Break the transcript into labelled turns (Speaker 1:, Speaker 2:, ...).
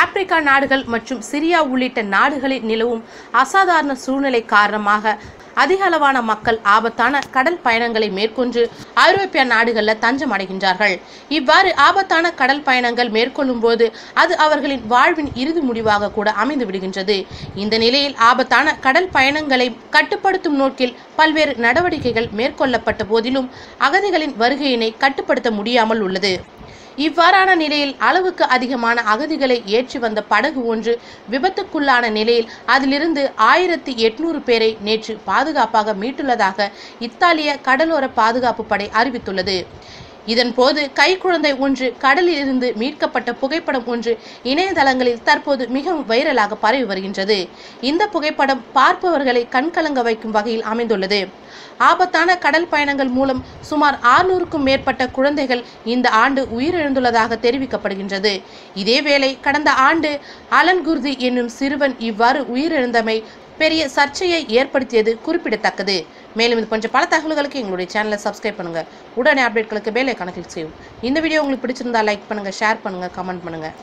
Speaker 1: Africa நாடுகள் மற்றும் Syria உள்ளிட்ட நாடுகளில் நிலவும் அசாதாரண சூழ்நிலை காரணமாக அதிக அளவான மக்கள் ஆபத்தான கடல் பயணங்களை மேற்கொண்டு ஐரோப்பிய நாடுகளில் தஞ்சம் அடைகின்றார்கள். இவ்வாறு ஆபத்தான கடல் பயணங்கள் மேற்கொள்ளும் போது அது அவர்களின் வாழ்வின் இறுதி முடிவாக கூட அமைந்து விடுகின்றது. இந்த நிலையில் ஆபத்தான கடல் பயணங்களை கட்டுப்படுத்தும் நோக்கில் பல்வேறு நடவடிக்கைகள் மேற்கொள்ளப்பட்ட போதிலும் அகதிகளின் வருகையினை கட்டுப்படுத்த முடியாமல் உள்ளது. இவ்வாறான நிலையில் அளவுக்கு அதிகமான அகதிகளை ஏற்றி வந்த படகு ஒன்று விபத்துக்குள்ளான நிலையில் அதிலிருந்து ஆயிரத்தி எட்நூறு பேரை நேற்று பாதுகாப்பாக மீட்டுள்ளதாக இத்தாலிய கடலோர பாதுகாப்பு படை அறிவித்துள்ளது. இதன்போது கைக்குழந்தை ஒன்று கடலில் இருந்து மீட்கப்பட்ட புகைப்படம் ஒன்று இணையதளங்களில் தற்போது மிகவும் வைரலாக பரவி வருகின்றது. இந்த புகைப்படம் பார்ப்பவர்களை கண்கலங்க வைக்கும் வகையில் அமைந்துள்ளது. ஆபத்தான கடல் பயணங்கள் மூலம் சுமார் ஆறுநூறுக்கும் மேற்பட்ட குழந்தைகள் இந்த ஆண்டு உயிரிழந்துள்ளதாக தெரிவிக்கப்படுகின்றது. இதேவேளை கடந்த ஆண்டு அலன்குர்தி என்னும் சிறுவன் இவ்வாறு உயிரிழந்தமை பெரிய சர்ச்சையை ஏற்படுத்தியது குறிப்பிடத்தக்கது. மேலும் இது கொஞ்சம் பல தகவல்களுக்கு எங்களுடைய சேனலை சப்ஸ்கிரைப் பண்ணுங்க. உடனே அப்டேட்களுக்கு பெல் கணக்கில் செய்யும் இந்த வீடியோ உங்களுக்கு பிடிச்சிருந்தா லைக் பண்ணுங்கள் ஷேர் பண்ணுங்கள் கமெண்ட் பண்ணுங்கள்